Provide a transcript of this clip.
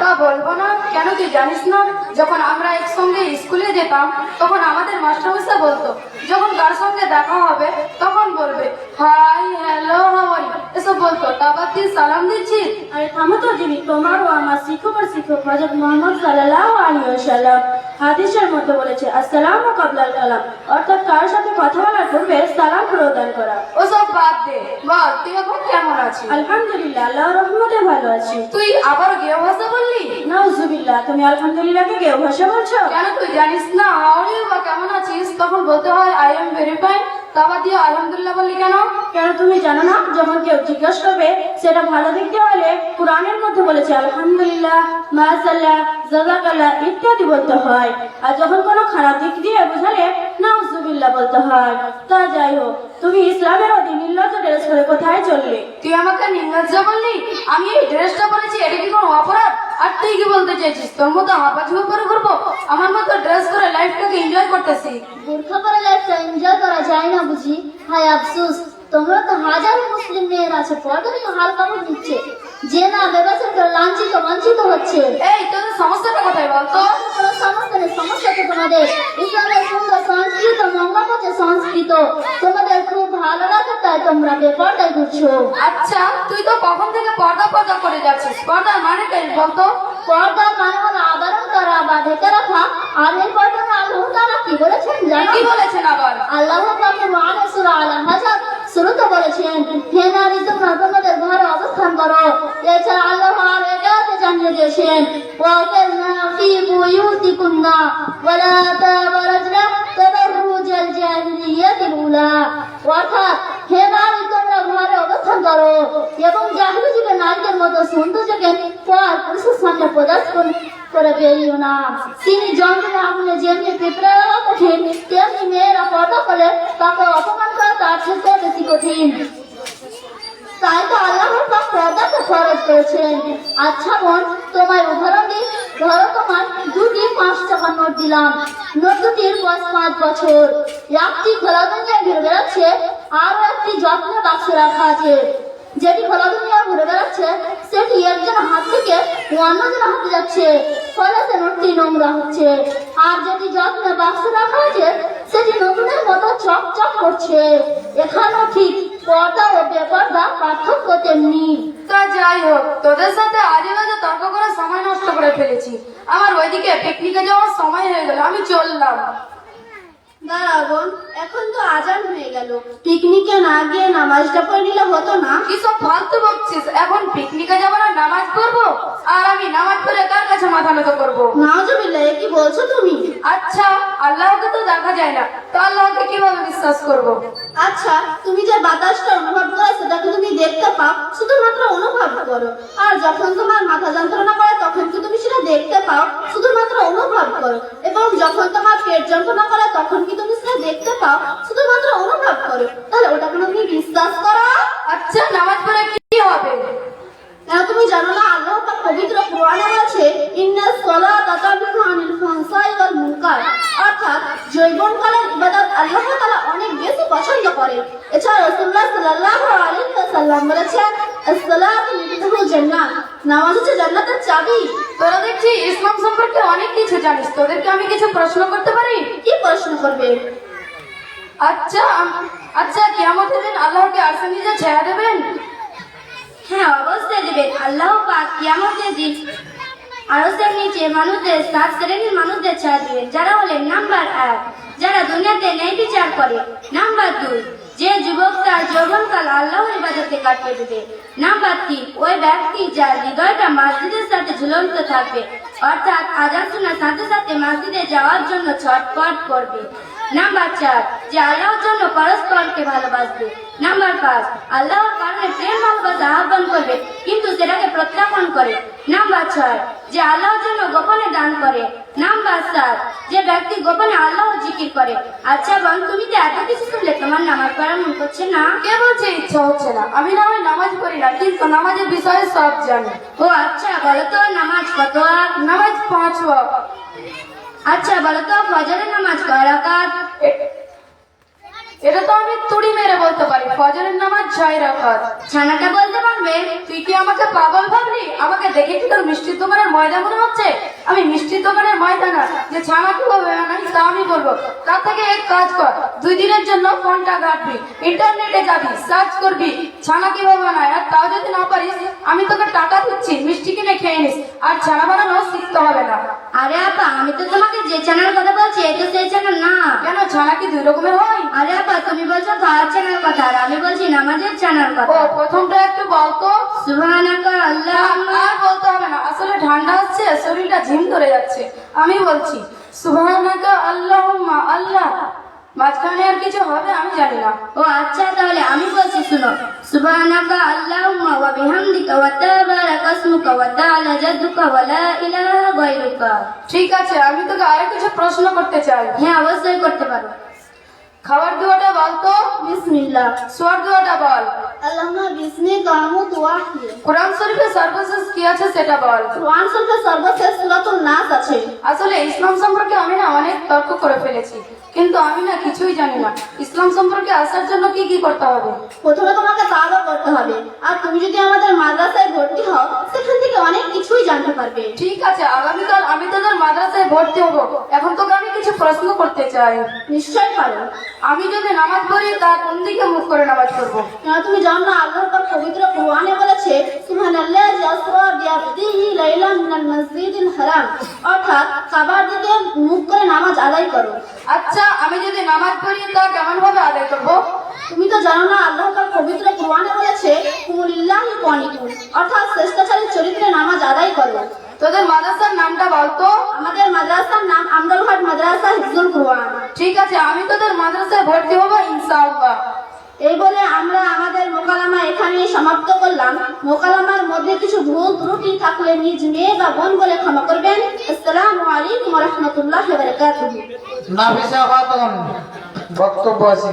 তা বলব না। কেন তুই জানিস না? যখন আমরা একসঙ্গে স্কুলে যেতাম, তখন আমাদের মাস্টারমশাই বলতো, যখন কার সঙ্গে দেখা হবে, তখন বলবে হাই হ্যালো হাওয়াই এসব বলতো তারপর তুই সালাম দিচ্ছিস আরে থামো তো যিনি তোমার ও আমার শিক্ষক আর শিক্ষক হজরত মোহাম্মদ সাল্লাল্লাহু আলাইহি ওয়াসাল্লাম হাদিসের মধ্যে বলেছে আসসালামু কাবলাল কালাম। অর্থাৎ কারোর সাথে কথা বলার পূর্বে সালাম প্রদান করা। ওসব বাদ দে বল তুই এখন কেমন আছিস? আলহামদুলিল্লাহ আল্লাহর রহমতে ভালো আছি। তুই আবার গেও ভাষা বললি? নাউজুবিল্লাহ তুমি আলহামদুলিল্লাহকে কেউ ভাষা বলছো? কেন তুই জানিস না হাওড়ি বা কেমন আছিস? তখন বলতে হয় আই এম ভেরি ফাইন তারপর দিয়ে আলহামদুলিল্লাহ বললি কেন? কেন তুমি জানো না যখন কেউ জিজ্ঞাসা করবে সেটা ভালো দিক দিয়ে হলে কোরআনের মধ্যে বলেছে আলহামদুলিল্লাহ মাশাল্লাহ জাজাকাল্লাহ ইত্যাদি বলতে হয়। আর যখন কোনো খারাপ দিক দিয়ে বোঝালে নাউজুবিল্লাহ বলতে হয়। তা যাই হোক তুমি ইসলামের অধীন নির্লজ্জ ড্রেস করে কোথায় চললে? তুই আমাকে নির্লজ্জ বললি? আমি এই ড্রেসটা পরেছি এটা কি কোনো অপরাধ? আর তুই কি বলতে চাইছিস? তোর মতো ঝুপা করে ঘুরবো? আমার মতো ড্রেস করে লাইফটাকে এনজয় করতেছি। বোরখা পরে লাইফটা এনজয় যায় না বুঝি। হায় আফসোস তোমরা তো হাজারো মুসলিম মেয়েরা আছে পর্দারই হাল কাপড় দিচ্ছে যে না করে লাঞ্ছিত বঞ্চিত হচ্ছে। এই তোদের সমস্যাটা কোথায় বলতো কোনো সমস্যা নেই সমস্যা তো তোমাদের। ইসলামের সুন্দর সংস্কৃত মঙ্গলপথে সংস্কৃত। তোমাদের খুব ভালো লাগে তাই তোমরা বেপরদায় ঘুরছো আচ্ছা তুই তো কখন থেকে পর্দা পর্দা করে যাচ্ছিস? পর্দার মানে কি বলতো? পর্দা মানে হলো আবরণ করা বা ঢেকে রাখা আর এই পর্দা আল্লাহ তাআলা কি বলেছেন জানো? কি বলেছেন আবার? আল্লাহ পাকের মহান সূরা আল হাজার শুরুতে বলেছেন হে নারী তোমরা তোমাদের ঘরে অবস্থান করো এছাড়া আল্লাহ আর এটাতে জানিয়ে দিয়েছেন ওয়াকারনা ফি বুয়ুতিকুন্না ওয়ালা তাবারাজনা তাবাররুজাল জাহিলিয়াতিল উলা অর্থাৎ হে নারী তোমরা ঘরে অবস্থান করো এবং জাহিলি যুগে নারীদের মতো সৌন্দর্যকে পর পুরুষের সামনে প্রদর্শন করে বেরিও না তিনি জঙ্গলে আগুনে যেমনি পিঁপড়ারা কঠিন তেমনি মেয়েরা পর্দা করে তাকে অপমান করা তার থেকে বেশি কঠিন। তাই তো আল্লাহ পাক পর্দাকে খরচ করেছেন আচ্ছা বোন, তোমায় উদাহরণ দিই। ধরো তোমার দুটি পাঁচ টাকার নোট দিলাম। নোট দুটির বয়স পাঁচ বছর। একটি খোলা দুনিয়া ঘুরে বেড়াচ্ছে আরও একটি যত্নে বাক্সে রাখা আছে। যেটি খোলা দুনিয়া ঘুরে বেড়াচ্ছে, সেটি একজন হাত থেকে অন্যজন হাতে যাচ্ছে। ফলে সে নোটটি নোংরা হচ্ছে। আর যেটি যত্নে বাক্সে রাখা আছে সেটি নতুনের মতো চকচক করছে। এখানেও ঠিক পর্দা ও বেপর্দা পার্থক্য তেমনি। তা যাই হোক, তোদের সাথে আজে বাজে তর্ক করে সময় নষ্ট করে ফেলেছি। আমার ওইদিকে পিকনিকে যাওয়ার সময় হয়ে গেল, আমি চললাম। দাঁড়া বোন এখন তো আজান হয়ে গেল। পিকনিকে না গিয়ে নামাজটা পড়ে নিলে হতো না? কি ফালতু বকছিস এখন পিকনিকে যাব না নামাজ পড়ব? আর আমি নামাজ পড়ে কার কাছে মাথা নত করব? নাউজুবিল্লাহ এ কি বলছো তুমি? আচ্ছা আল্লাহকে তো দেখা যায় না। তো আল্লাহকে কীভাবে বিশ্বাস করব। আচ্ছা তুমি যে বাতাসটা অনুভব করো সেটাকে তুমি দেখতে পাও। শুধুমাত্র অনুভব করো। আর যখন তোমার মাথা যন্ত্রণা করে তখন কি তুমি সেটা দেখতে পাও? শুধুমাত্র অনুভব করো। এবং যখন তোমার পেট যন্ত্রণা করে তখন কি দেখতে পাও শুধুমাত্র অনুভব করো। তাহলে ওটা কোনো তুমি বিশ্বাস করো? আচ্ছা নামাজ পড়ে কি হবে? না তুমি জানো না আল্লাহ পাক পবিত্র কোরআনে বলেছে ইন্নাস সালাতা তানহা আনিল ফাহশাই ওয়াল মুনকার। অর্থাৎ জৈবনকালের ইবাদত আল্লাহ তাআলা অনেক বেশি পছন্দ করেন। এছাড়া রাসূলুল্লাহ সাল্লাল্লাহু আলাইহি ওয়াসাল্লাম বলেছেন as-সালাতু মিফতাহুল জান্নাহ নামাজ হচ্ছে জান্নাতের চাবি। তোরা দেখছি ইসলাম সম্পর্কে অনেক কিছু জানিস। তোদেরকে আমি কিছু প্রশ্ন করতে পারি? কি প্রশ্ন করবে? আচ্ছা আচ্ছা কিয়ামতের দিন আল্লাহকে আরশে নিজে ছেড়ে দেবেন? হ্যাঁ অবশ্যই দেবেন। আল্লাহ পাক কিয়ামতের দিন আরসের নিচে মানুষদের, সাত শ্রেণির মানুষদের ছাড় দিবেন। যারা হলেন নাম্বার এক, যারা দুনিয়াতে ন্যায় বিচার করে। নাম্বার দুই, যে যুবক তার যৌবনকাল আল্লাহর ইবাদতে কাটিয়ে দেবে। নাম্বার তিন, ওই ব্যক্তি যার হৃদয়টা মসজিদের সাথে ঝুলন্ত থাকবে। অর্থাৎ আজান শোনার সাথে সাথে মসজিদে যাওয়ার জন্য ছটপট করবে। নাম্বার চার, যে আল্লাহর জন্য পরস্পরকে ভালোবাসবে। নাম্বার পাঁচ আল্লাহর কারণে প্রেম ভালোবাসা আহ্বান করবে কিন্তু সেটাকে প্রত্যাখ্যান করে। নাম্বার ছয় যে আল্লাহর জন্য গোপনে দান করে। নাম্বার সাত যে ব্যক্তি গোপনে আল্লাহ জিকির করে। আচ্ছা বোন তুমি তো এত কিছু শুনলে? তোমার নামাজ পড়া মন করছে না? কে বলছে ইচ্ছা হচ্ছে না? আমি না হয় নামাজ পড়ি না কিন্তু নামাজের বিষয়ে সব জানি। ও আচ্ছা বলো তো নামাজ কত নামাজ পাঁচ আচ্ছা বলো তো ফজরের নামাজ কয় রাকাত? এটা তো আমি তুড়ি মেরে বলতে পারি। ফজরের ছয় রাখাত ছানাটা বলতে পারবে তুই কি আমাকে পাগল ভাবলি? আমাকে দেখে কি তোর মিষ্টির দোকানের ময়দা মনে হচ্ছে? আমি মিষ্টির দোকানের ময়দা না যে ছানা কীভাবে বানাই তা আমি বলব। তার থেকে এক কাজ কর দুই দিনের জন্য ফোনটা ঘাটবি ইন্টারনেটে যাবি সার্চ করবি ছানা কীভাবে বানায় আর তাও যদি না পারিস আমি তোকে টাকা দিচ্ছি মিষ্টি কিনে খেয়ে নিস আর ছানা বানানো শিখতে হবে না। আরে আপা আমি তো তোমাকে যে চ্যানেল কথা বলছি এই তো সেই চ্যানেল না। কেন ছানা কি দুই রকমের হয়? আরে আপা তুমি বলছো খাওয়ার চ্যানেল কথা আর আমি বলছি নামাজের চ্যানেল ও কথা। প্রথমটা একটু বলতো। সুবহানাকা না, আল্লাহুম্মা আর বলতে হবে না আসলে ঠান্ডা হচ্ছে শরীরটা ঝিম ধরে যাচ্ছে। আমি বলছি সুবহানাকা আল্লাহুম্মা আল্লাহ। মাঝখানে আর কিছু হবে আমি জানি না। ও আচ্ছা তাহলে আমি বলছি শুনো। সুবহানাকা আল্লাহুম্মা ওয়া বিহামদিকা ওয়া তাবারাকা ইসমুকা ওয়া তাআলা জাদ্দুকা ওয়া লা ইলাহা গায়রুকা। ঠিক আছে আমি তোকে আরও কিছু প্রশ্ন করতে চাই। হ্যাঁ অবশ্যই করতে পারো। খাবার দুয়াটা বলতো বিসমিল্লাহ। সোয়ার দুয়াটা বল। আল্লাহুম্মা আমুতু ওয়া আহইয়া কোরআন শরীফে সর্বশেষ কি আছে সেটা বল। কোরআন শরীফের সর্বশেষ সূরাতুন নাস আছে। আসলে ইসলাম সম্পর্কে আমি না অনেক তর্ক করে ফেলেছি কিন্তু আমি না কিছুই জানি না। ইসলাম সম্পর্কে আসার জন্য কি কি করতে হবে? প্রথমে তোমাকে তাওবা করতে হবে। আর তুমি যদি আমাদের মাদ্রাসায় ভর্তি হও সেখান থেকে অনেক কিছুই জানতে পারবে। ঠিক আছে আগামীকাল আমি তোদের মাদ্রাসায় ভর্তি হব। এখন তোকে আমি কিছু প্রশ্ন করতে চাই। নিশ্চয় পারো। আমি যদি নামাজ পড়ি তা কোন দিকে মুখ করে নামাজ পড়ব? তুমি জানো না আল্লাহ পাক পবিত্র কুরআনে বলেছে সুবহানাল্লাহি আসরা বিআবদিহি লাইলান মিনাল মসজিদিল হারাম। অর্থাৎ কাবার দিকে মুখ করে নামাজ আদায় করো। আচ্ছা আমি যদি নামাজ পড়ি তা কেমন ভাবে আদায় করব? তুমি তো জানো না আল্লাহ পাক পবিত্র কুরআনে বলেছে কুমুলিল্লাহি কানিতুন অর্থাৎ শ্রেষ্ঠচারীর চরিত্রে নামাজ আদায় করো। তোদের মাদ্রাসার নামটা বলতো আমাদের মাদ্রাসার নাম আমদালহাট মাদ্রাসা হিফজুল কুরআন। ঠিক আছে আমি তোদের মাদ্রাসায় ভর্তি হব ইনশাআল্লাহ। এই বলে আমরা আমাদের মোকালামা এখানেই সমাপ্ত করলাম। মোকালামার মধ্যে কিছু ভুল ত্রুটি থাকলে নিজ মেয়ে বা বোন বলে ক্ষমা করবেন। আসসালামু আলাইকুম রহমতুল্লাহ বারকাতুহু। নাফিসা খাতুন বক্তব্য আছে।